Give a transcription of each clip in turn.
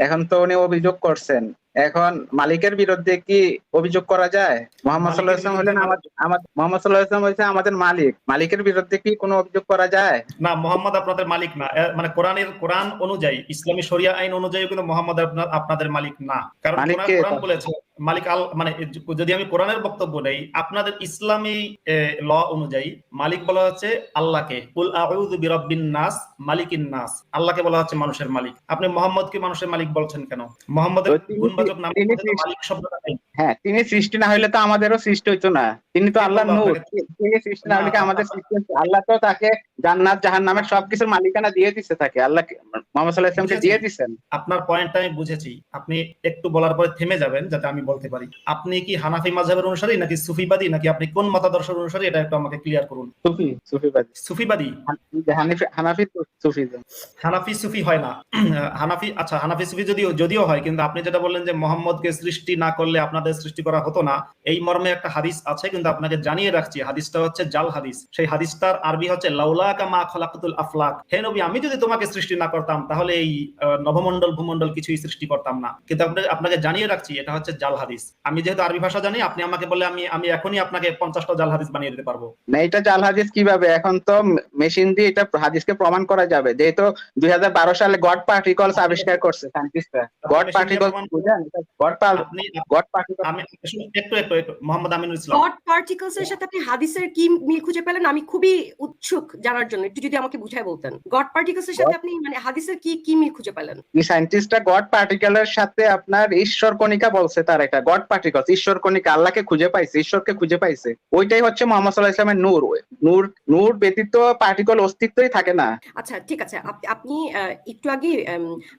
এখন তো উনি অভিযোগ করছেন। এখন মালিকের বিরুদ্ধে কি অভিযোগ করা যায়? মোহাম্মদ সাল্লাহ ইসলাম হলেন আমাদের মোহাম্মদ সাল্লাহ ইসলাম হচ্ছে আমাদের মালিক। মালিকের বিরুদ্ধে কি কোনো অভিযোগ করা যায়? না মোহাম্মদ আপনাদের মালিক না। মানে কোরআনের কোরআন অনুযায়ী ইসলামী শরিয়া আইন অনুযায়ী কিন্তু মোহাম্মদ আপনাদের মালিক না। কারণ কোরআন কোরআন বলেছে মালিক আল মানে যদি আমি কোরআনের বক্তব্য নেই আপনাদের ইসলামী ল অনুযায়ী মালিক বলা হচ্ছে আল্লাহকে। কুল আউযু বিরাব্বিন নাস মালিকিন নাস। আল্লাহকে বলা হচ্ছে মানুষের মালিক। আপনি মোহাম্মদকে মানুষের মালিক বলছেন কেন? মোহাম্মদের তিনি- নাম মালিক শব্দটা হ্যাঁ তিনি সৃষ্টি না হইলে তো আমাদেরও সৃষ্টি হইতো না। তিনি তো আল্লাহ নূর। তিনি সৃষ্টি না। হলে কি আমাদের সৃষ্টি? আল্লাহ তো তাকে জান্নাত জাহান্নামের সবকিছুর মালিকানা দিয়ে দিছে তাকে। আল্লাহ মোহাম্মদ সাল্লাহ ইসলামকে। দিয়ে দিছেন? আপনার পয়েন্টটা আমি বুঝেছি। আপনি একটু বলার পরে থেমে যাবেন যাতে আমি বলতে পারি। আপনি কি হানাফি মাযহাবের অনুসারী নাকি সুফিবাদী নাকি আপনি কোন মতাদর্শের অনুসারী এটা একটু আমাকে ক্লিয়ার করুন। সুফি সুফিবাদী। সুফিবাদী? হানিফি সুফিজম হানাফি সুফি হয় না। হানাফি আচ্ছা হানাফি সুফি যদিও যদিও হয় কিন্তু আপনি যেটা বললেন যে মোহাম্মদকে সৃষ্টি না করলে আপনাদের সৃষ্টি করা হতো না এই মর্মে একটা হাদিস আছে কিন্তু আপনাকে জানিয়ে রাখছি হাদিসটা হচ্ছে জাল হাদিস। সেই হাদিসটার আরবি হচ্ছে লাউলাকা মা খলাকাতুল আফলাক। হে নবী আমি যদি তোমাকে সৃষ্টি না করতাম তাহলে এই আহ, নভমণ্ডল ভূমণ্ডল কিছুই সৃষ্টি করতাম না। কিন্তু আপনি আপনাকে জানিয়ে রাখছি এটা হচ্ছে জাল হাদিস। আমি যেহেতু আরবি ভাষা জানি আপনি আমাকে বলে আমি আমি এখনই আপনাকে পঞ্চাশটা জাল হাদিস বানিয়ে দিতে পারব। না এটা জাল হাদিস কীভাবে? এখন তো মেশিন দিয়ে এটা হাদিসকে প্রমাণ করা যাবে। যেহেতু দুই হাজার বারো সালে গড পার্টিকলস আবিষ্কার করছে সায়েন্টিস্টরা গড পার্টিকলস বুঝেন গড আপনি গড পার্টিকল আমি একটু একটু একটু। মোহাম্মদ আমিনুল ইসলাম। গড পার্টিকলস এর সাথে আপনি হাদিসের কি মিল খুঁজে পেলেন? আমি খুবই উৎসুক জানার জন্য। একটু যদি আমাকে বুঝায় বলতেন। গড পার্টিকলস এর সাথে আপনি মানে হাদিসের কি কি মিল খুঁজে পেলেন? এই সায়েন্টিস্টরা গড পার্টিকেলের সাথে আপনার ঈশ্বর কণিকা বলছে তার একটা। গড পার্টিকলস ঈশ্বর কণিকা আল্লাহকে খুঁজে পাইছে ঈশ্বরকে খুঁজে পাইছে। ওইটাই হচ্ছে মোহাম্মদ সাল্লাহ ইসলামের নূর। নূর নূর ব্যতীত পার্টিকল অস্তিত্বই থাকে না। আচ্ছা ঠিক আছে। আপনি একটু আগে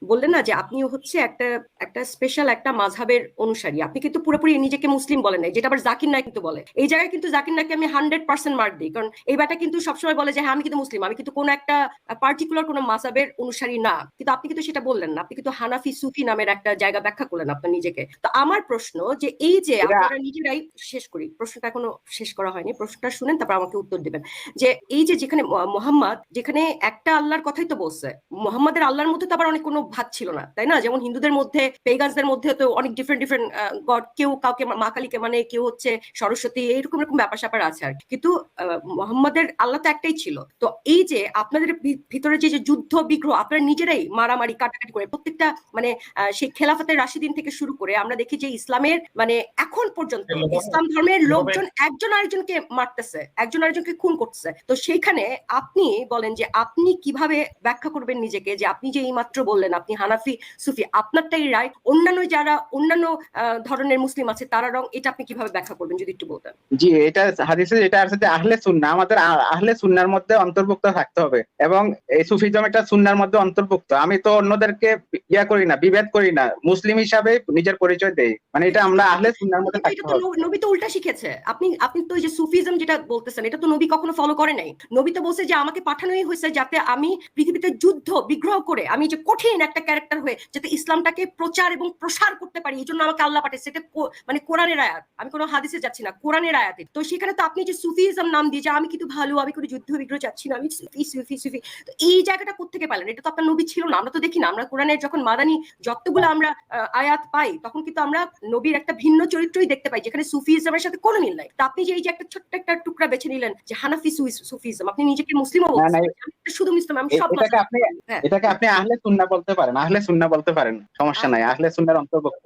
বললেন না যে আপনি হচ্ছে একটা একটা স্পেশাল একটা মাযহাবের অনুসারী। আপনি কিন্তু পুরোপুরি নিজেকে মুসলিম বলেন নাই যেটা আবার জাকির নায়ক কিন্তু বলে। এই জায়গায় কিন্তু জাকির নায়ককে আমি হান্ড্রেড পার্সেন্ট মার্ক দিই। কারণ এই ব্যাটা কিন্তু সবসময় বলে যে হ্যাঁ আমি কিন্তু মুসলিম। আমি কিন্তু কোনো একটা পার্টিকুলার কোনো মাযহাবের অনুসারী না। কিন্তু আপনি কিন্তু সেটা বললেন না। আপনি কিন্তু হানাফি সুফি নামের একটা জায়গা ব্যাখ্যা করলেন আপনার নিজেকে। তো আমার প্রশ্ন যে এই যে আপনারা নিজেরাই শেষ করি প্রশ্নটা এখনও শেষ করা হয়নি। প্রশ্নটা শুনেন তারপর আমাকে উত্তর দিবেন। যে এই যে যেখানে মোহাম্মদ যেখানে একটা আল্লাহর কথাই তো বলছে মোহাম্মদের আল্লাহর মধ্যে তো আবার অনেক কোনো ভাগ ছিল না তাই না? যেমন হিন্দুদের মধ্যে পেগানসদের মধ্যে তো অনেক ডিফারেন্ট ডিফারেন্ট গড কেউ কাউকে মা কালীকে মানে কেউ হচ্ছে সরস্বতী এইরকম এরকম ব্যাপার স্যাপার আছে আর কিন্তু আহ, মোহাম্মদের আল্লাহ তো একটাই ছিল। তো এই যে আপনাদের ভিতরে যে যে যুদ্ধ বিগ্রহ আপনারা নিজেরাই মারামারি কাটাকাটি করে প্রত্যেকটা মানে সেই খেলাফতের রাশিদিন থেকে শুরু করে আমরা দেখি যে ইসলামের মানে এখন পর্যন্ত ইসলাম ধর্মের লোকজন একজন আরেকজনকে মারতেছে একজন আরেকজনকে খুন করতেছে। তো সেইখানে আপনি বলেন যে আপনি কীভাবে ব্যাখ্যা করবেন নিজেকে যে আপনি যে এইমাত্র বললেন আপনি হানাফি সুফি আপনারটাই রায় অন্যান্য যারা অন্যান্য আহ, ধরনের মুসলিম আছে তারা রং এটা আপনি কীভাবে ব্যাখ্যা করবেন যদি একটু বলতেন? জি এটা হাদিসে যেটা আছে আহলে সুন্না আমাদের আহলে সুন্নার মধ্যে অন্তর্ভুক্ত থাকতে হবে এবং এই সুফিজম এটা সুন্নার মধ্যে অন্তর্ভুক্ত। আমি তো অন্যদেরকে ইয়া করি না বিভেদ করি না মুসলিম হিসাবে নিজের পরিচয় দেই। মানে এটা আমরা আহলে সুন্নার মধ্যে থাকতে এটা হবে। নবী- তো উল্টা শিখেছে। আপনি আপনি তো যে সুফিজম যেটা বলতেছেন এটা তো নবী কখনো ফলো করে নাই। নবী তো বলছে যে আমাকে পাঠানোই হয়েছে যাতে আমি পৃথিবীতে যুদ্ধ বিগ্রহ করে আমি যে কঠিন একটা ক্যারেক্টার হয়ে যাতে ইসলামটাকে প্রচার এবং প্রসার করতে পারি এই জন্য আমাকে আল্লাহ পাঠিয়েছে। এটা মানে কোরআনের আয়াত। আমি কোনো হাদিসে যাচ্ছি না। কোরআনের আয়াতে তো সেখানে তো আপনি যে সুফিজম নাম দিয়ে যে আমি কিন্তু ভালো আমি কোনো যুদ্ধ বিগ্রহ যাচ্ছি না আমি সুফি সুফি সুফি। তো এই জায়গাটা কোথেকে পেলেন? এটা তো আপনার নবী ছিল না আমরা তো দেখি না। আমরা কোরআনের যখন মাদানি যতগুলো আমরা আয়াত পাই তখন কিন্তু আমরা নবীর একটা ভিন্ন চরিত্রই দেখতে পাই যেখানে সুফিজমের সাথে কোনো মিল নাই। তো আপনি যে এই যে একটা ছোট্ট একটা টুকরা বেছে নিলেন যে হানাফি সুই- সুফিজম আপনি নিজেকে মুসলিমও বলছেন। আমি শুধু মুসলিম আমি সব এটাকে আপনি হ্যাঁ। এটাকে আপনি আহলে সুন্না বলতে পারেন। আহলে সুন্না বলতে পারেন সমস্যা নাই আহলে সুন্নার অন্তর্ভুক্ত।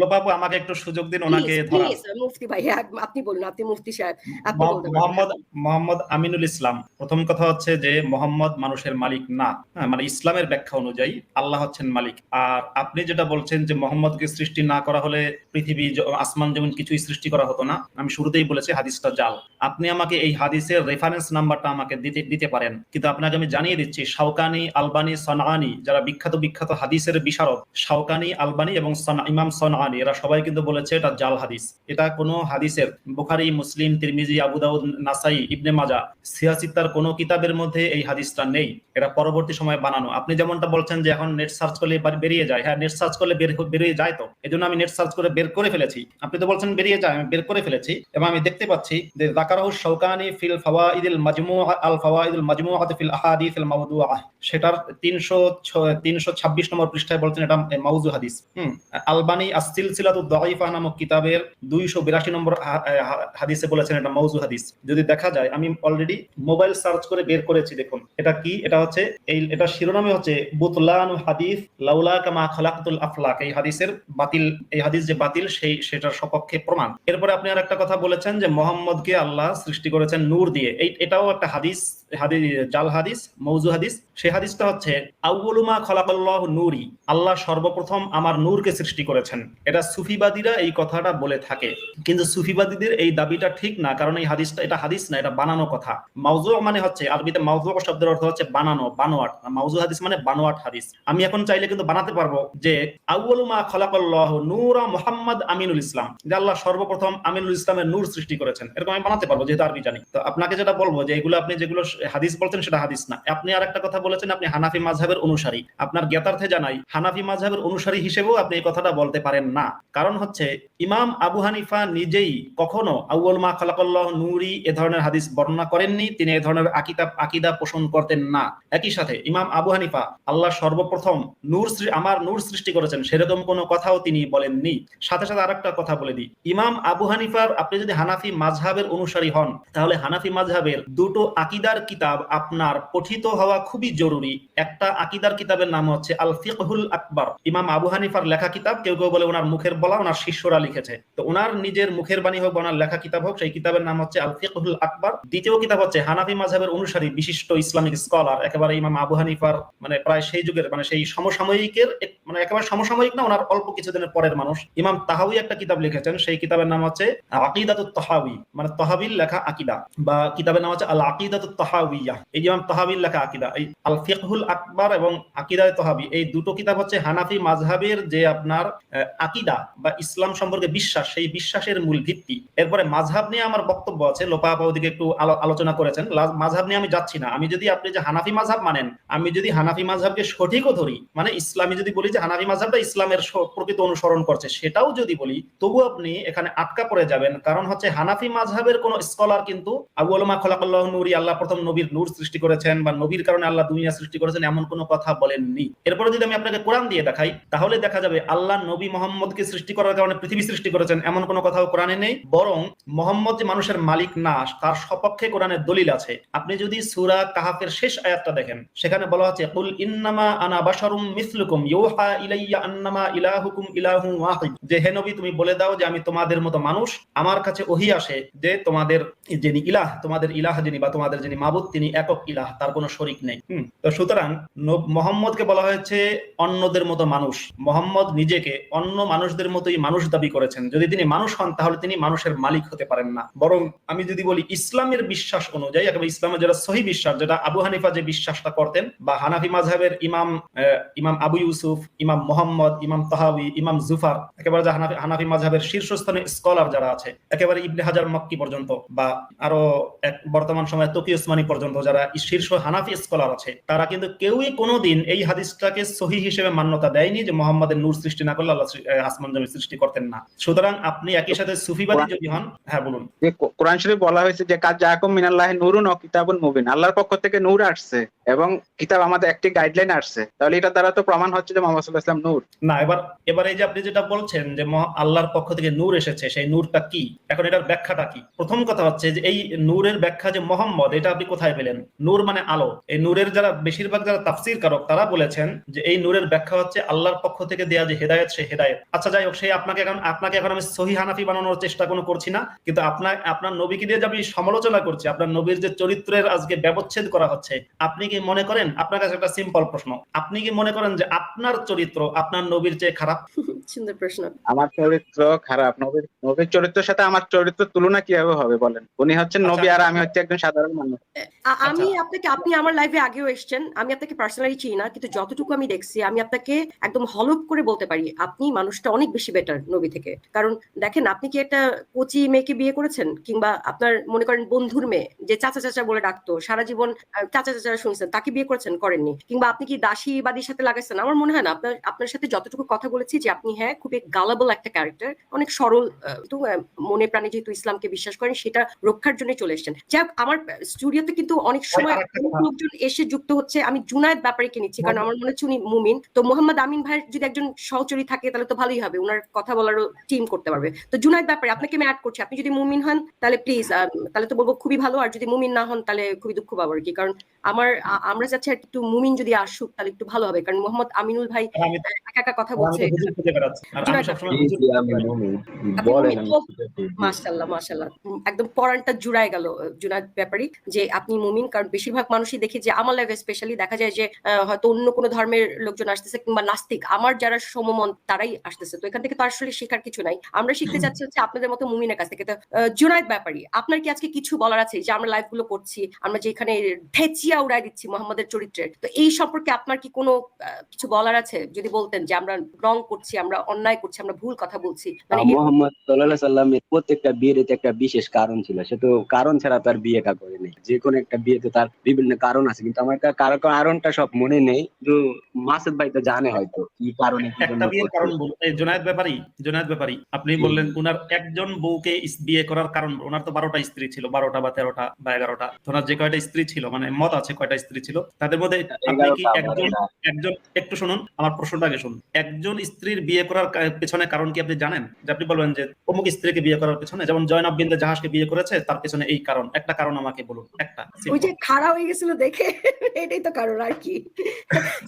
লোপাবু আমাকে একটু সুযোগ দিন ওনাকে মুফতি ভাই হ্যাঁ, আপনি বলুন আপনি মুফতি সাহেব। মোহাম্মদ মোহাম্মদ আমিনুল ইসলাম। প্রথম কথা হচ্ছে যে মোহাম্মদ মানুষের মালিক না। হ্যাঁ, মানে ইসলামের ব্যাখ্যা অনুযায়ী আল্লাহ হচ্ছেন মালিক। আর আপনি যেটা বলছেন যে মোহাম্মদকে সৃষ্টি না করা হলে পৃথিবী আসমান যেমন কিছুই সৃষ্টি করা হতো না আমি শুরুতেই বলেছি হাদিসটা জাল। আপনি আমাকে এই হাদিসের রেফারেন্স নাম্বারটা আমাকে দিতে দিতে পারেন। কিন্তু আপনাকে আমি জানিয়ে দিচ্ছি শাওকানি আলবানি সনানি যারা বিখ্যাত বিখ্যাত হাদিসের বিশারদ শাওকানি আলবানি এবং সনা- ইমাম সনানি এরা সবাই কিন্তু বলেছে এটা জাল হাদিস। এটা কোনো হাদিসের বুখারী, মুসলিম, তিরমিজি, আবু দাউদ, নাসাই, ইবনে মাজা সিয়াসিত্তার কোনো কিতাবের মধ্যে এই হাদিসটা নেই। এটা পরবর্তী সময়ে বানানো। আপনি যেমনটা বলছেন যে এখন নেট সার্চ করলে বার- বেরিয়ে যায়। হ্যাঁ নেট সার্চ করলে বের বেরিয়ে যায় তো। এই আমি নেট সার্চ করে বের করে ফেলেছি। আপনি তো বলছেন বেরিয়ে যায়, আমি বের করে ফেলেছি। এবং আমি দেখতে পাচ্ছি যে জাকারাহু শৌকানি ফিল ফাওয়াইদিল মাজমুআ আল ফাওয়াইদুল মাজমুআত ফিল আহাদিস আল মাওদুআ সেটার 300 326 নম্বর পৃষ্ঠায় বলছেন এটা মাউজু হাদিস। হুম আলবানি আস-সিলসিলাতু দাঈফা নামক কিতাবের 282 নম্বর হা- হা- হাদিসে বলেছেন এটা মাউজু হাদিস। যদি দেখা যায়, আমি অলরেডি মোবাইল সার্চ করে বের করেছি, দেখুন। এটা কি? এটা হচ্ছে এই, এটা শিরোনামে হচ্ছে বুতলানু হাদিস লাউলা কামা খালাকতুল আফলাক। এই হাদিসের বাতিল, এই হাদিস যে বাতিল, সেই, সেটার সপক্ষে প্রমাণ। এরপরে আপনি আর একটা কথা বলেছেন যে মোহাম্মদকে আল্লাহ সৃষ্টি করেছেন নূর দিয়ে। এই, এটাও একটা হাদিস হাদিস, জাল হাদিস মৌজু হাদিস। সেই হাদিসটা হচ্ছে আউ্বলুমা খলাকাল্লাহ নূরি আল্লাহ সর্বপ্রথম আমার নূরকে সৃষ্টি করেছেন। এটা সুফিবাদীরা এই কথাটা বলে থাকে। কিন্তু সুফিবাদীদের এই দাবিটা ঠিক না, কারণ এই হাদিসটা এটা হাদিস না, এটা বানানো কথা। মাউজু মানে হচ্ছে, আরবিতে মাউজু শব্দের অর্থ হচ্ছে বানানো, বানোয়াট। মাউজু হাদিস মানে বানোয়াট হাদিস। আমি এখন চাইলে কিন্তু বানাতে পারব যে আউ্বলুমা খলাকাল্লাহ নূরা মোহাম্মদ আমিনুল ইসলাম, যে আল্লাহ সর্বপ্রথম আমিনুল ইসলামের নূর সৃষ্টি করেছেন। এরকম আমি বানাতে পারব, যেহেতু আরবি জানি। তো আপনাকে যেটা বলব যে, এগুলো আপনি যেগুলো হাদিস বলছেন, সেটা হাদিস না। আপনি আর একটা কথা বলেছেন, আপনি হানাফি মাঝহের অনুসারী। আপনার জ্ঞাতার্থে জানাই, হানাফি মাঝহের অনুসারী হিসেবেও আপনি এই কথাটা বলতে পারেন না। কারণ হচ্ছে, ইমাম আবু হানিফা নিজেই কখনো আউ্ল মা খালাকাল্লাহ নূরি এ ধরনের হাদিস বর্ণনা করেননি, তিনি এ ধরনের আকিদা আকিদা পোষণ করতেন না। একই সাথে ইমাম আবু হানিফা আল্লাহ সর্বপ্রথম নূর আমার নূর সৃষ্টি করেছেন, সেরকম কোনো কথাও তিনি বলেননি। সাথে সাথে আরেকটা কথা বলে দিই, ইমাম আবু হানিফার আপনি যদি হানাফি মাঝহাবের অনুসারী হন, তাহলে হানাফি মাঝহাবের দুটো আকিদার কিতাব আপনার পঠিত হওয়া খুবই জরুরি। একটা আকিদার কিতাবের নাম হচ্ছে আল ফিকহুল আকবর। ইমাম আবু হানিফার লেখা কিতাব, কেউ কেউ বলে ওনার মুখের বলা, ওনার শিষ্যরা লিখেছে। তো ওনার নিজের মুখের বাণী হোক বা ওনার লেখা কিতাব হোক, সেই কিতাবের নাম হচ্ছে আল ফিকহুল আকবর। দ্বিতীয় কিতাব হচ্ছে হানাফি মাঝহাবের অনুসারী বিশিষ্ট ইসলামিক স্কলার, একেবারে ইমাম আবু হানিফার মানে প্রায় সেই যুগের মানে সেই সমসাময়িকের মানে একেবারে সমসাময়িক না, ওনার অল্প কিছুদিনের পরের মানুষ। ইমাম তাহাউই একটা কিতাব লিখেছেন, সেই কিতাবের নাম হচ্ছে আকিদাতুত তাহাউই মানে তাহাবিল লেখা আকিদা, বা কিতাবের নাম হচ্ছে আল আকিদাতুত তাহাউইয়া এই ইমাম তাহাবিল লেখা আকিদা, এই আল ফিকহুল আকবর এবং আকিদায় তাহাবি, এই দুটো কিতাব হচ্ছে হানাফি মাযহাবের যে আপনার আকিদা বা ইসলাম সম্পর্কে বিশ্বাস, সেই বিশ্বাসের মূল ভিত্তি এরপরে মাঝহাব নিয়ে আমার বক্তব্য আছে, লোপা আপা ওদিকে একটু আলোচনা করেছেন। মাযহাব নিয়ে আমি যাচ্ছি না। আমি যদি আপনি যে হানাফি মাযহাব মানেন, আমি যদি হানাফি মাযহাবকে সঠিকও ধরি মানে ইসলামী যদি বলি যে হানাফি মাযহাবটা ইসলামের প্রকৃত অনুসরণ করছে, সেটাও যদি বলি তবু আপনি এখানে আটকা পড়ে যাবেন। কারণ হচ্ছে হানাফি মাযহাবের কোন স্কলার কিন্তু আবু আলমা খলাকাল্লাহ নূরি, আল্লাহ প্রথম নবীর নূর সৃষ্টি করেছেন বা নবীর কারণে আল্লাহ দুনিয়া সৃষ্টি করেছেন এমন কোনো কথা বলেননি। এরপরে যদি আমি আপনাকে কোরআন দিয়ে দেখাই, তাহলে দেখা যাবে আল্লাহ নবী মোহাম্মদকে সৃষ্টি করার কারণে পৃথিবী সৃষ্টি করেছেন, এমন কোনো কথাও কোরআনে নেই। বরং মোহাম্মদ যে মানুষের মালিক না, তার সপক্ষে কোরআনের দলিল আছে। আপনি যদি সূরা কাহাফের শেষ আয়াতটা দেখেন, সেখানে বলা হচ্ছে, কুল ইন্নামা আনা বাশারুম মিসলুকুম, ইউহা ইলাইয়া আন্নামা ইলাহুকুম ইলাহুম ওয়াহিদ। যে, হে নবী, তুমি বলে দাও যে, আমি তোমাদের মতো মানুষ। আমার কাছে ওহি আসে যে, তোমাদের যিনি ইলাহ, তোমাদের ইলাহ যিনি বা তোমাদের যিনি মাবুদ, তিনি একক ইলাহ, তার কোনো শরিক নেই। তো সুতরাং মোহাম্মদকে বলা হয়েছে অন্যদের মতো মানুষ। মোহাম্মদ নিজেকে অন্য মানুষদের মতোই মানুষ দাবি করেছেন। যদি তিনি মানুষ হন, তাহলে তিনি মানুষের মালিক হতে পারেন না। বরং আমি যদি বলি ইসলামের বিশ্বাস অনুযায়ী একেবারে ইসলামের যেটা সহি বিশ্বাস, যেটা আবু হানিফা যে বিশ্বাসটা করতেন, বা হানাফি মাযহাবের ইমাম ইমাম আবু ইউসুফ, ইমাম মোহাম্মদ, ইমাম তাহাবি ইমাম জুফার, একেবারে যে হানাফি হানাফি মাযহাবের শীর্ষস্থানীয় স্কলার যারা আছে, একেবারে ইবনে হাজার মক্কি পর্যন্ত, বা আরও এক বর্তমান সময়ে তকি ওসমানী পর্যন্ত যারা শীর্ষ হানাফি স্কলার আছে, তারা কিন্তু কেউই কোনোদিন এই হাদিসটাকে সহি হিসেবে মান্যতা দেয়নি যে মোহাম্মদের নূর সৃষ্টি না করলে আল্লাহ আসমান জমি সৃষ্টি করতেন না। সুতরাং আপনি একই সাথে সুফিবাদী যদি হন হ্যাঁ বলুন। যে কোরআন শরীফ বলা হয়েছে যে কাজ জাকুম মিনাল্লাহি নূরুন ও কিতাবুন মুবিন। আল্লাহর পক্ষ থেকে নূর আসছে এবং কিতাব আমাদের একটি গাইডলাইন আসছে। তাহলে এটা দ্বারা তো প্রমাণ হচ্ছে যে মোহাম্মদ আলাইহি নূর। না এবার এবার এই যে আপনি যেটা বলছেন যে আল্লাহর পক্ষ থেকে নূর এসেছে সেই নূরটা কি? এখন এটার ব্যাখ্যাটা কি? প্রথম কথা হচ্ছে যে এই নূরের ব্যাখ্যা যে মোহাম্মদ এটা আপনি কোথায় পেলেন? নূর মানে আলো। এই নূরের যারা বেশিরভাগ যারা তাফসির কারক তারা বলেছেন যে এই নূরের ব্যাখ্যা হচ্ছে আল্লাহর পক্ষ থেকে দেয়া যে হেদায়ত সে হেদায়েত। আচ্ছা যাই হোক সেই আপনাকে এখন আপনাকে এখন আমি সহি হানাফি বানানোর চেষ্টা কোনো করছি না কিন্তু আপনার আপনার নবীকে দিয়ে যে আমি সমালোচনা করছি আপনার নবীর যে চরিত্রের আজকে ব্যবচ্ছেদ করা হচ্ছে আপনি কি মনে করেন? আপনার কাছে একটা সিম্পল প্রশ্ন আপনি কি মনে করেন যে আপনার চরিত্র আপনার নবীর চেয়ে খারাপ? সুন্দর প্রশ্ন। আমার চরিত্র খারাপ নবীর নবীর চরিত্রের সাথে আমার চরিত্র তুলনা কীভাবে হবে বলেন? উনি হচ্ছেন নবী আর আমি হচ্ছে একজন সাধারণ মানুষ। আমি আপনাকে আপনি আমার লাইভে আগেও এসেছেন আমি আপনাকে পার্সোনালি চিনি না কিন্তু যতটুকু আমি দেখছি আমি আপনাকে একদম হলপ করে বলতে পারি আপনি মানুষটা অনেক বেশি বেটার নবী থেকে। কারণ দেখেন আপনি কি একটা কোচি মেয়েকে বিয়ে করেছেন? কিংবা আপনার মনে করেন বন্ধুর মেয়ে যে চাচা চাচা বলে ডাকতো সারা জীবন চাচা চাচা শুনছেন তাকে বিয়ে করেছেন করেননি। কিংবা আপনি কি দাসী বাদীর সাথে লাগাইছেন? আমার মনে হয় না আপনার আপনার সাথে যতটুকু কথা বলেছি যে আপনি হ্যাঁ খুবই গালাবল একটা ক্যারেক্টার অনেক সরল মনে প্রাণে যেহেতু ইসলামকে বিশ্বাস করেন সেটা রক্ষার জন্য চলে এসেছেন। যাই আমার স্টুডিওতে কিন্তু অনেক সময় লোকজন এসে যুক্ত হচ্ছে আমি জুনায়েদ ব্যাপারীকে নিচ্ছি কারণ আমার মনে হচ্ছে উনি মুমিন। তো মোহাম্মদ আমিন ভাইয়ের যদি একজন সহচরী থাকে তাহলে তো ভালোই হবে ওনার কথা বলারও টিম করতে পারবে। তো জুনায়েদ ব্যাপারে আপনাকে আমি অ্যাড করছি। আপনি যদি মুমিন হন তাহলে প্লিজ তাহলে তো বলব খুবই ভালো। আর যদি মুমিন না হন তাহলে খুবই দুঃখ পাবো আর কি। কারণ আমার আমরা চাচ্ছি আর একটু মুমিন যদি আসুক তাহলে একটু ভালো হবে। কারণ মোহাম্মদ আমিনুল ভাই একা একা কথা বলছে? বুঝতে পেরেছি। মাশাল্লাহ মাশাল্লাহ একদম পরানটা জুড়ায় গেল জুনাদ ব্যাপারী যে আপনি মুমিন। কারণ বেশিরভাগ মানুষই দেখি যে আমার লাইফে স্পেশালি দেখা যায় যে আহ, হয়তো অন্য কোনো ধর্মের লোকজন আসতেছে কিংবা নাস্তিক। আমার যারা সমমন তারাই আসতেছে। তো এখান থেকে তো আসলে শেখার কিছু নাই। আমরা শিখতে চাচ্ছি হচ্ছে আপনাদের মতো মুমিনের কাছ থেকে। তো জুনায়েদ ব্যাপারী আপনার কি আজকে কিছু বলার আছে? যে আমরা লাইভগুলো করছি আমরা যেখানে ঠেচিয়া উড়াই দিচ্ছি মোহাম্মদের চরিত্রের তো এই সম্পর্কে আপনার কি কোনো কিছু বলার আছে? যদি বলতেন যে আমরা রং করছি আমরা অন্যায় করছি আমরা ভুল কথা বলছি মানে মোহাম্মদ সাল্লাহ সাল্লামের প্রত্যেকটা বিয়ের একটা বিশেষ কারণ ছিল। সে তো কারণ ছাড়া তার বিয়েটা করেনি যে কোনো একটা বিয়েতে তার বিভিন্ন কারণ আছে কিন্তু আমার একটা কারণ কারণটা সব মনে নেই। তো মাসুদ ভাই তো জানে হয়তো কি কারণে একটা বিয়ের কারণ জুনায়েদ ব্যাপারী জুনায়েদ ব্যাপারী আপনি বললেন উনার একজন বউকে বিয়ে করার কারণ ওনার তো বারোটা স্ত্রী ছিল বারোটা বা তেরোটা বা এগারোটা। ওনার যে কয়টা স্ত্রী ছিল মানে মত আছে কয়টা স্ত্রী ছিল তাদের মধ্যে আপনি কি একজন একজন একটু শুনুন আমার প্রশ্নটা আগে শুনুন। একজন স্ত্রীর বিয়ে করার পেছনে কারণ কি আপনি জানেন? যে আপনি বলবেন যে অমুক স্ত্রীকে বিয়ে করার পেছনে যেমন জয়নব বিন্দু জাহাজকে বিয়ে করেছে তার পেছনে এই কারণ। একটা কারণ আমাকে বলুন একটা। ওই যে খাড়া হয়ে গেছিল দেখে এটাই তো কারণ আর কি।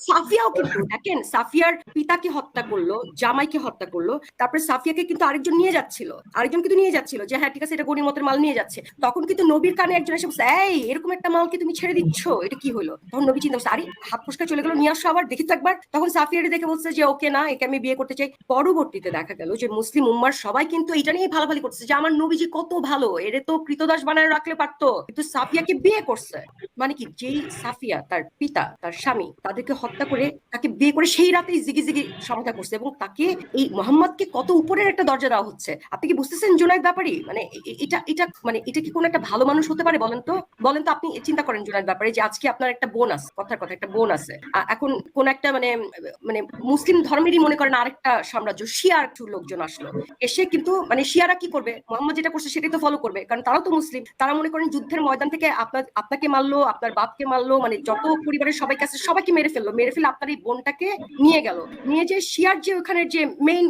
সাফিয়াও কিন্তু দেখেন সাফিয়ার পিতাকে হত্যা করল জামাইকে হত্যা করল তারপরে সাফিয়াকে কিন্তু আরেকজন নিয়ে যাচ্ছিল। আরেকজন কিন্তু নিয়ে যাচ্ছিল যে হ্যাঁ ঠিক আছে, এটা গণিমতের মাল নিয়ে যাচ্ছে। তখন কিন্তু নবীর কানে একজন এসে বলছে, এই, এরকম একটা মালকে তুমি ছেড়ে দিচ্ছ? এটা কি হলো? তখন নবী চিন্তা করছে, আরে, হাত ফুসকা চলে গেল, নিয়ে আসো আবার, দেখি তো একবার। তখন সাফিয়ারে দেখে বলছে যে, ওকে, না, একে আমি বিয়ে করতে চাই। পরবর্তীতে দেখা গেল যে, মুসলিম উম্মার সবাই কিন্তু এটা নিয়ে ভালোভালি করছে যে, আমার নবীজি কত ভালো, এরে তো কৃতদাস বানায় রাখলে পারতো। কিন্তু সাফিয়াকে বিয়ে করছে। মানে কি? যেই সাফিয়া, তার পিতা, তার স্বামী, তাদেরকে হত্যা করে তাকে বিয়ে করে সেই রাতেই জিগি জিগি সমাধা করছে এবং তাকে এই মোহাম্মদকে কত উপরের একটা দরজা দেওয়া হচ্ছে? আপনি কি বুঝতেছেন জুনাইদ ব্যাপারী? মানে এটা এটা মানে এটা কি কোনো একটা ভালো মানুষ হতে পারে বলেন তো? বলেন তো আপনি চিন্তা করেন জুনাইদ ব্যাপারে যে আজকে আপনার একটা বোন আছে, কথার কথা, একটা বোন আছে। এখন কোন একটা মানে মানে মুসলিম ধর্মেরই মনে করেন আরেকটা সাম্রাজ্য, শিয়ার কিছু লোকজন আসলো। এসে কিন্তু মানে শিয়ারা কি করবে? মোহাম্মদ যেটা করছে সেটাই তো ফলো করবে। কারণ তারাও তো মুসলিম। তারা মনে করেন যুদ্ধের ময়দান থেকে আপনার, আপনাকে মারলো আপনার বাপকে মারলো মানে যত পরিবারের সবাইকে আছে সবাইকে মেরে ফেলল। মেরে ফেলে আপনার এই বোনটাকে নিয়ে গেল। নিয়ে যে শিয়ার যে ওখানে যে মেইন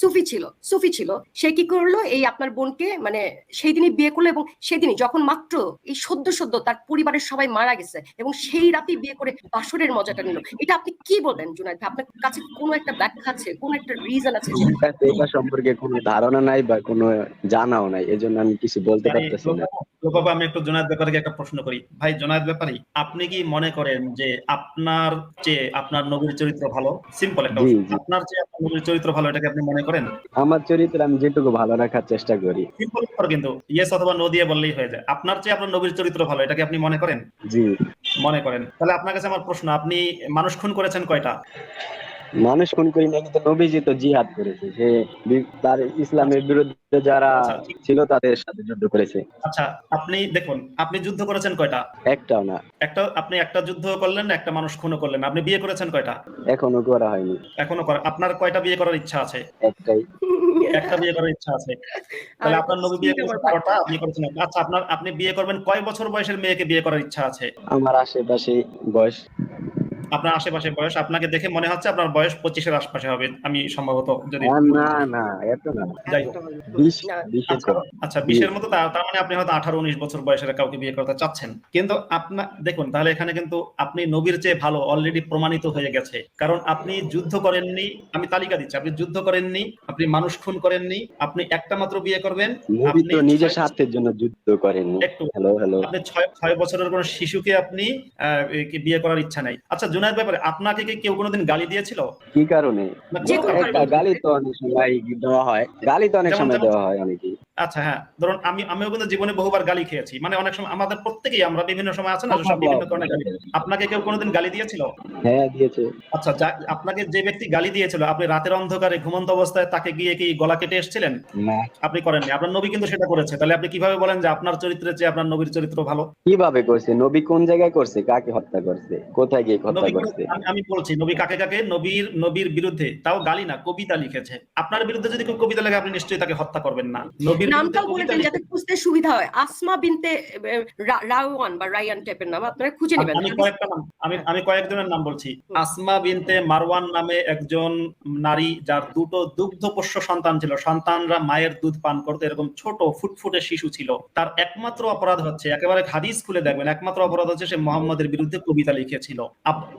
সুফি ছিল সুফি ছিল সে কি করল? এই আপনার বোনকে মানে সেই দিনই বিয়ে করল এবং সেদিনই যখন মাত্র এই সদ্য সদ্য তার পরিবারের সবাই মারা গেছে এবং সেই রাতেই বিয়ে করে বাসরের মজাটা নিল। এটা আপনি কি বলেন জুনাইদ ভাই? আপনার কাছে কোনো একটা ব্যাখ্যা আছে? কোন একটা রিজন আছে কাছে এটা সম্পর্কে কোনো ধারণা নাই বা কোনো জানাও নাই এজন্য আমি কিছু বলতে পারতেছি না। আমি একটু জোনায়েদ ব্যাপারীকে একটা প্রশ্ন করি। ভাই জোনায়েদ ব্যাপারী আপনি কি মনে করেন যে আপনার চেয়ে আপনার নবীর চরিত্র ভালো? সিম্পল একটা। আপনার চেয়ে আপনার নবীর চরিত্র ভালো এটাকে আপনি মনে করেন? আমার চরিত্র আমি যেটুকু ভালো রাখার চেষ্টা করি। সিম্পল কিন্তু ইয়েস অথবা নো দিয়ে বললেই হয়ে যায়। আপনার চেয়ে আপনার নবীর চরিত্র ভালো এটাকে আপনি মনে করেন? জি। মনে করেন। তাহলে আপনার কাছে আমার প্রশ্ন আপনি মানুষ খুন করেছেন কয়টা? মানুষ খুন করি না কিন্তু নবীজি তো জিহাদ করেছে। সে তার ইসলামের বিরুদ্ধে যারা আচ্ছা, ছিল তাদের সাথে যুদ্ধ করেছে। আচ্ছা আপনি দেখুন আপনি যুদ্ধ করেছেন কয়টা? একটাও না। একটা আপনি একটা যুদ্ধ করলেন একটা মানুষ খুনও করলেন। আপনি বিয়ে করেছেন কয়টা? এখনও করা হয়নি। এখনও করা আপনার কয়টা বিয়ে করার ইচ্ছা আছে? একটাই। একটা বিয়ে করার ইচ্ছা আছে। তাহলে আপনার নবী বিয়ে করেছেন বারোটা আপনি করেছেন আচ্ছা আপনার আপনি বিয়ে করবেন কয় বছর বয়সের মেয়েকে বিয়ে করার ইচ্ছা আছে? আমার আশেপাশে বয়স আপনার আশেপাশে বয়স আপনাকে দেখে মনে হচ্ছে আপনার বয়স পঁচিশের আশপাশে হবে আমি সম্ভবত যদি না না এত না। যাই হোক। বিশ না, বিশের আচ্ছা, আচ্ছা বিশের মতো তার মানে আপনি হয়তো আঠারো উনিশ বছর বয়সের কাউকে বিয়ে করতে চাচ্ছেন। কিন্তু আপনার দেখুন তাহলে এখানে কিন্তু আপনি নবীর চেয়ে ভালো অলরেডি প্রমাণিত হয়ে গেছে। কারণ আপনি যুদ্ধ করেননি আমি তালিকা দিচ্ছি আপনি যুদ্ধ করেননি আপনি মানুষ খুন করেননি আপনি একটা মাত্র বিয়ে করবেন আপনি নিজের স্বার্থের জন্য যুদ্ধ করেননি। একটু হ্যালো হ্যালো। আপনি ছয় ছয় বছরের কোন শিশুকে আপনি আহ, বিয়ে করার ইচ্ছা নাই। আচ্ছা জুনায়দ ব্যাপারে আপনাকে কি কেউ কোনোদিন গালি দিয়েছিল? কি কারণে? গালি তো অনেক সময় দেওয়া হয়। গালি তো অনেক সময় দেওয়া হয় অনেকেই। আচ্ছা হ্যাঁ। ধরুন আমি আমিও কিন্তু জীবনে বহুবার গালি খেয়েছি। মানে অনেক সময় আমাদের প্রত্যেকেই আমরা বিভিন্ন সময় আছে না সব বিভিন্ন কারণে গালি আপনাকে কেউ কোনোদিন গালি দিয়েছিল? হ্যাঁ দিয়েছে। আচ্ছা আপনাকে যে ব্যক্তি গালি দিয়েছিল আপনি রাতের অন্ধকারে ঘুমন্ত অবস্থায় তাকে গিয়ে কি গলা কেটে এসেছিলেন? না। আপনি করেননি। আপনার নবী কিন্তু সেটা করেছে। তাহলে আপনি কীভাবে বলেন যে আপনার চরিত্রের চেয়ে আপনার নবীর চরিত্র ভালো? কীভাবে করছে? নবী কোন জায়গায় করছে? কাকে হত্যা করছে? কোথায় গিয়ে হত্যা করছে? আমি- বলছি নবী কাকে কাকে? নবীর নবীর বিরুদ্ধে। তাও গালি না কবিতা লিখেছে। আপনার বিরুদ্ধে যদি কেউ কবিতা লেখে আপনি নিশ্চয়ই তাকে হত্যা করবেন না। নবীর নামটাও বলে দেন যাতে খুঁজতে সুবিধা হয়। আসমা বিনতে রাওয়ান বা রায়ান টাইপের নাম আপনারা খুঁজে নেবেন। আমি কয়েকটা নাম আমি আমি কয়েকজনের নাম বলছি। আসমা বিনতে মারওয়ান নামে একজন নারী যার দুটো দুগ্ধপোষ্য সন্তান ছিল। সন্তানরা মায়ের দুধ পান করতে। এরকম ছোট ফুটফুটে শিশু ছিল। তার একমাত্র অপরাধ হচ্ছে একেবারে হাদিস খুলে দেখবেন একমাত্র অপরাধ হচ্ছে সে মোহাম্মদের বিরুদ্ধে কবিতা লিখেছিল।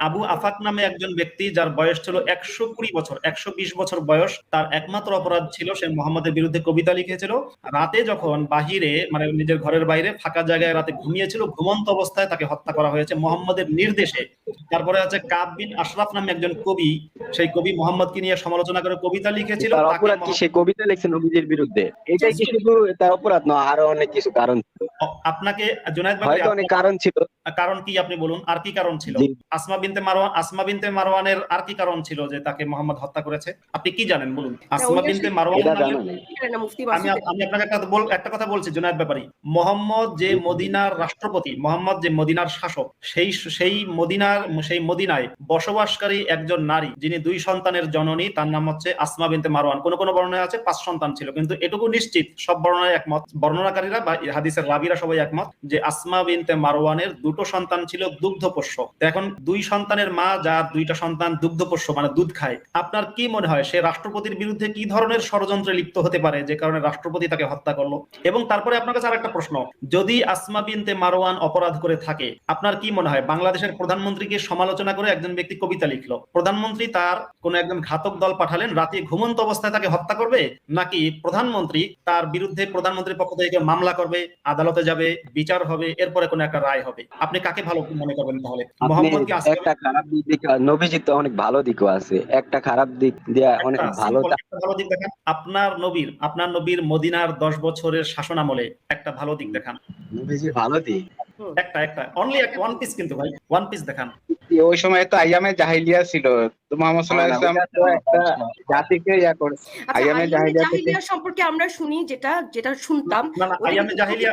আবু আফাক নামে একজন ব্যক্তি যার বয়স ছিল একশো কুড়ি বছর একশো বিশ বছর বয়স তার একমাত্র অপরাধ ছিল সে মোহাম্মদের বিরুদ্ধে কবিতা লিখেছিল। রাতে যখন বাহিরে মানে নিজের ঘরের বাইরে ফাঁকা জায়গায় রাতে ঘুমিয়েছিল ঘুমন্ত অবস্থায় তাকে হত্যা করা হয়েছে মোহাম্মদের নির্দেশে। তারপরে আছে কাব বিন আশরাফ নামে একজন কবি। সেই কবি মোহাম্মদকে নিয়ে সমালোচনা করে কবিতা লিখেছিল অপরাধ কি সে কবিতা লিখছেন নবীজির বিরুদ্ধে? এটাই কি শুধু তার অপরাধ? নয় আরও অনেক কিছু কারণ ছিল। আপনাকে জুনায়েদ ভাই অনেক কারণ ছিল। কারণ কি আপনি বলুন? আর কি কারণ ছিল? আসমা বিনতে মারওয়ান আসমা বিনতে মারওয়ানের আর কি কারণ ছিল যে তাকে মোহাম্মদ হত্যা করেছে? আপনি কি জানেন বলুন? আসমা বিনতে মারওয়ান আমি আমি আপনাকে একটা বল একটা কথা বলছি জুনায়দ ব্যাপারী। মোহাম্মদ যে মদিনার রাষ্ট্রপতি মোহাম্মদ যে মদিনার শাসক সেই সেই মদিনার সেই মদিনায় বসবাসকারী একজন নারী যিনি দুই সন্তানের জননী তার নাম হচ্ছে আসমা বিনতে মারওয়ান। কোন কোন বর্ণনায় আছে? পাঁচ সন্তান ছিল। কিন্তু এটুকু নিশ্চিত সব বর্ণনায় একমত। বর্ণনাকারীরা বা হাদিসের রাবিরা সবাই একমত যে আসমা বিনতে মারওয়ানের দুটো সন্তান ছিল দুগ্ধপোষ্য। এখন দুই সন্তানের মা, যার দুইটা সন্তান দুগ্ধপোষ্য মানে দুধ খায়, আপনার কি মনে হয়, সে রাষ্ট্রপতির বিরুদ্ধে কি ধরনের ষড়যন্ত্রে লিপ্ত হতে পারে, যে কারণে রাষ্ট্রপতি তাকে হত্যা করল? এবং তারপরে আপনার কাছে আরেকটা প্রশ্ন, যদি আসমা বিনতে মারওয়ান অপরাধ করে থাকে, আপনার কি মনে হয়, বাংলাদেশের প্রধানমন্ত্রীকে সমালোচনা করে একজন ব্যক্তি কবিতা লিখলো? প্রধানমন্ত্রী তার কোন একজন ঘাতক দল পাঠালেন, রাতে ঘুমন্ত অবস্থায় তাকে হত্যা করবে? নাকি প্রধানমন্ত্রী তার বিরুদ্ধে প্রধানমন্ত্রীর পক্ষ থেকে মামলা করবে, আদালতে যাবে, বিচার হবে, এরপরে কোনো একটা রায় হবে? আপনি কাকে ভালো মনে করবেন তাহলে? মোহাম্মদ কি একটা খারাপ দিক তো অনেক ভালো দিকও আছে। একটা খারাপ দিক দিয়া অনেক ভালো ভালো দিক দেখান। আপনার নবীর আপনার নবীর মদিনার দশ বছরের শাসন আমলে একটা ভালো দিক দেখান। নবীজির ভালো দিক? একটা একটা। অনলি একটা ওয়ান পিস কিন্তু ভাই ওয়ান পিস দেখান। ওই সময় তো আইয়ামে জাহিলিয়া ছিল। তো মোহাম্মদ সাল্লাহ ইসলাম তো একটা জাতিকে ইয়া করেছে। আচ্ছা আইয়ামে জাহিলিয়া জাহিলিয়া সম্পর্কে আমরা শুনি যেটা যেটা শুনতাম। না আইয়ামে জাহিলিয়া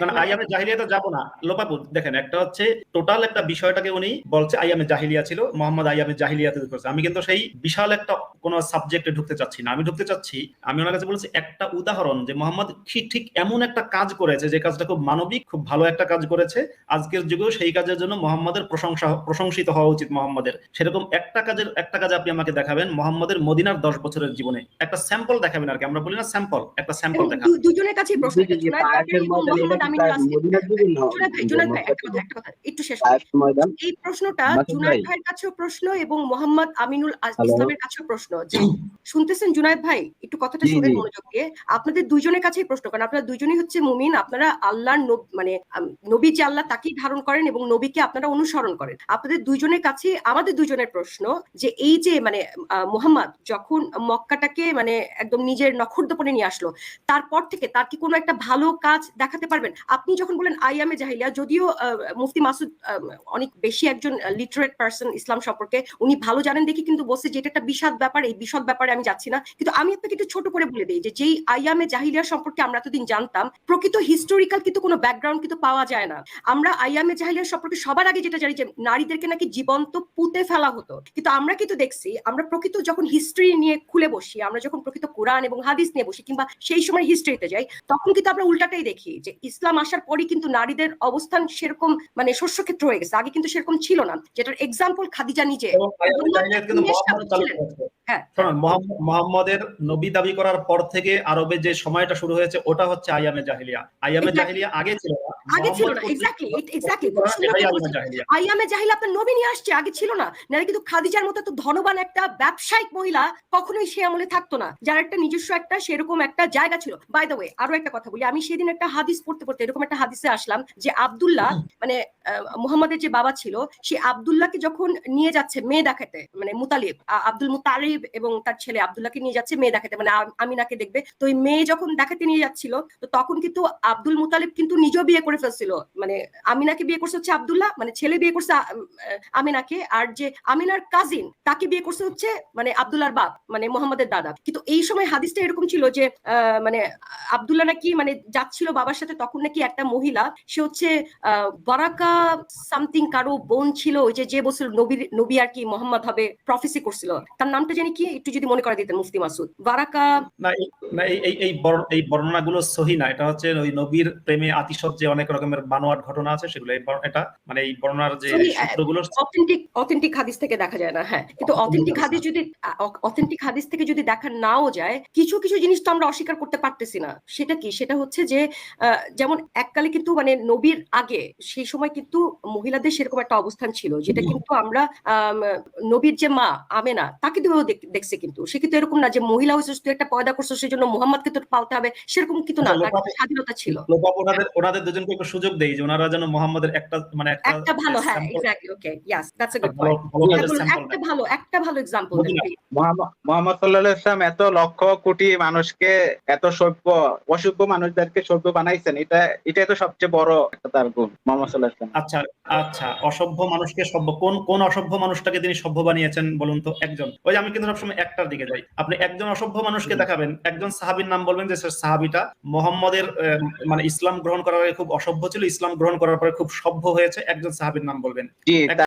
না আইয়ামে জাহিলিয়াতে যাব না। লোপাপুর দেখেন একটা হচ্ছে টোটাল একটা বিষয়টাকে উনি বলছে আইয়ামে জাহিলিয়া ছিল মোহাম্মদ আইয়ামে জাহিলিয়াতে করছে। আমি কিন্তু সেই বিশাল একটা কোন সাবজেক্টে ঢুকতে চাচ্ছি না। আমি ঢুকতে চাচ্ছি আমি ওনার কাছে বলছি একটা উদাহরণ যে মোহাম্মদ ঠিক এমন একটা কাজ করেছে যে কাজটা খুব মানবিক খুব ভালো একটা কাজ করেছে। আজকের যুগেও সেই কাজের জন্য মোহাম্মদের প্রশংসা প্রশংসিত হওয়া উচিত মোহাম্মদের। সেরকম একটা কাজের একটা কাজ আপনি আমাকে দেখাবেন মোহাম্মদের মদিনার দশ বছরের জীবনে। একটা স্যাম্পল দেখাবেন আর কি আমরা বলি না স্যাম্পল একটা স্যাম্পল এবং দেখান। দু- দুজনের কাছেই প্রশ্ন একটা শেষ এই প্রশ্নটা জুনায়েদ ভাই। ভাইয়ের কাছেও প্রশ্ন এবং মোহাম্মদ আমিনুল ইসলামের কাছেও প্রশ্ন। যে শুনতেছেন জুনায়েদ ভাই? একটু কথাটা জি। মনোযোগ দিয়ে। আপনাদের দুইজনের কাছেই প্রশ্ন কারণ আপনারা দুইজনই হচ্ছে মুমিন। আপনারা আল্লাহর মানে নবী যে আল্লাহ তাকেই ধারণ করেন এবং নবীকে আপনারা অনুসরণ করেন। আপনাদের দুইজনের কাছে আমাদের দুইজনের প্রশ্ন যে এই যে মানে মুহাম্মদ যখন মক্কাটাকে মানে একদম নিজের নখর্দপনে নিয়ে আসলো তারপর থেকে তার কি কোনো একটা ভালো কাজ দেখাতে পারবেন? আপনি যখন বলেন আইয়ামে জাহিলিয়া যদিও মুফতি মাসুদ অনেক বেশি একজন লিটারেট পার্সন ইসলাম সম্পর্কে। উনি ভালো জানেন দেখি কিন্তু বলছে যে এটা একটা বিশাদ ব্যাপার, এই বিশদ ব্যাপারে আমি যাচ্ছি না। কিন্তু আমি আপনাকে একটু ছোট করে বলে দিই যে যেই আইয়ামে জাহিলিয়া সম্পর্কে আমরা এতদিন জানতাম, প্রকৃত হিস্টোরিক্যাল কিন্তু কোনো ব্যাকগ্রাউন্ড কিন্তু পাওয়া যায় না। আমরা আইয়ামে জাহিলিয়া সম্পর্কে সবার আগে যেটা জানি যে নারীদেরকে নাকি জীবন্ত পুঁতে ফেলা হতো। কিন্তু আমরা কিন্তু দেখছি, আমরা প্রকৃত যখন হিস্ট্রি নিয়ে খুলে বসি, আমরা যখন প্রকৃত কোরআন এবং হাদিস নিয়ে বসি কিংবা সেই সময় হিস্ট্রিতে যাই, তখন কিন্তু আমরা উল্টাটাই দেখি যে ইসলাম আসার পরই কিন্তু নারীদের অবস্থান সেরকম মানে শস্যক্ষেত্র হয়ে গেছে। আগে কিন্তু সেরকম ছিল না। যেটার এক্সাম্পল খাদিজা নিজে। এবং আইয়ামে জাহিলিয়াত কিন্তু মোহাম্মদ চালু করেছে। হ্যাঁ। মোহাম্মদের নবী দাবি করার পর থেকে আরবে যে সময়টা শুরু হয়েছে ওটা হচ্ছে আইয়ামে জাহিলিয়া। আইয়ামে জাহিলিয়া আগে ছিল আগে ছিল না। এক্স্যাক্টলি এক্স্যাক্টলি আইয়ামে জাহিলিয়া। আপনার নবী নিয়ে আসছে আগে ছিল না। নাহলে কিন্তু খাদিজার মতো তো ধনবান একটা ব্যবসায়িক মহিলা কখনোই সে আমলে থাকতো না। যার একটা নিজস্ব একটা সেরকম একটা জায়গা ছিল। বাই দ্য ওয়ে আরও একটা কথা বলি। আমি সেদিন একটা হাদিস পড়তে পড়তে এরকম একটা হাদিসে আসলাম যে আব্দুল্লাহ মানে মুহাম্মাদের যে বাবা ছিল, সে আব্দুল্লাহকে যখন নিয়ে যাচ্ছে মেয়ে দেখাতে মানে মুতালিব আব্দুল মুতালিব এবং তার ছেলে আব্দুল্লাহকে নিয়ে যাচ্ছে মেয়ে দেখাতে মানে আমিনাকে দেখবে, তো ওই মেয়ে যখন দেখাতে নিয়ে যাচ্ছিল, তো তখন কিন্তু আব্দুল মুতালিব কিন্তু নিজেও বিয়ে করে ফেলছিল মানে আমিনাকে বিয়ে করছে হচ্ছে আব্দুল্লাহ মানে ছেলে বিয়ে করছে আমিনাকে, আর যে আমিনার কাজিন তাকে বিয়ে করছে হচ্ছে মানে আব্দুল্লাহর বাপ মানে মোহাম্মদের দাদা। কিন্তু এই সময় হাদিসটা এরকম ছিল যে মানে আব্দুল্লাহ নাকি মানে যাচ্ছিল বাবার সাথে, তখন নাকি একটা মহিলা, সে হচ্ছে বারাকা সামথিং কারও বোন ছিল ওই যে যে বছর নবীর নবী আর কি মোহাম্মদ হবে প্রফেসি করছিল। তার নামটা জানি কি? একটু যদি মনে করে দিতেন মুফতি মাসুদ। বারাকা না এই- এই এই এই বর্ণ- এই বর্ণনাগুলো সহি না। এটা হচ্ছে ওই নবীর প্রেমে আতিশয্যে অনেক রকমের বানোয়াট ঘটনা আছে সেগুলো এটা মানে এই বর্ণনার যে সূত্রগুলো অথেন্টিক অথেন্টিক হাদিস থেকে দেখা যায় না হ্যাঁ। কিন্তু অথেন্টিক হাদিস যদি অথেন্টিক হাদিস থেকে যদি দেখা নাও যায় কিছু কিছু জিনিস তো আমরা অস্বীকার করতে পারতেছি না। সেটা কি? সেটা হচ্ছে যে আহ, যেমন এককালে কিন্তু মানে নবীর আগে সেই সময় কিন্তু মহিলাদের সেরকম একটা অবস্থান ছিল যেটা কিন্তু আমরা আম, নবীর যে মা আমেনা তাকে দিয়েও দেখ- দেখছে কিন্তু। সে কিন্তু এরকম না যে মহিলা হয়েছে তুই একটা পয়দা করছ সেই জন্য মোহাম্মদকে তো পালতে হবে সেরকম কিন্তু না স্বাধীনতা ছিল। ওনাদের ওনাদের দুজনকে একটু সুযোগ দেই যে ওনারা যেন মোহাম্মদের একটা মানে একটা ভালো হ্যাঁ exactly okay yes that's a good point একটা ভালো একটা ভালো এক্সাম্পল মোহাম্মদ মোহাম্মদ সাল্লাহ ইসলাম এত লক্ষ কোটি মানুষকে এত সভ্য অসভ্য মানুষদেরকে সভ্য বানাইছেন এটা এটাই তো সবচেয়ে বড় একটা তার গুণ। মোহাম্মদ সাল্লাহ ইসলাম আচ্ছা আচ্ছা অসভ্য মানুষকে সভ্য কোন কোন অসভ্য মানুষটাকে তিনি সভ্য বানিয়েছেন বলুন তো একজন? ওই যে আমি কিন্তু সবসময় একটার দিকে যাই। আপনি একজন অসভ্য মানুষকে দেখাবেন একজন সাহাবির নাম বলবেন যে সাহাবিটা মোহাম্মদের মানে ইসলাম গ্রহণ করার আগে খুব অসভ্য ছিল ইসলাম গ্রহণ করার পরে খুব সভ্য হয়েছে একজন সাহাবির নাম বলবেন।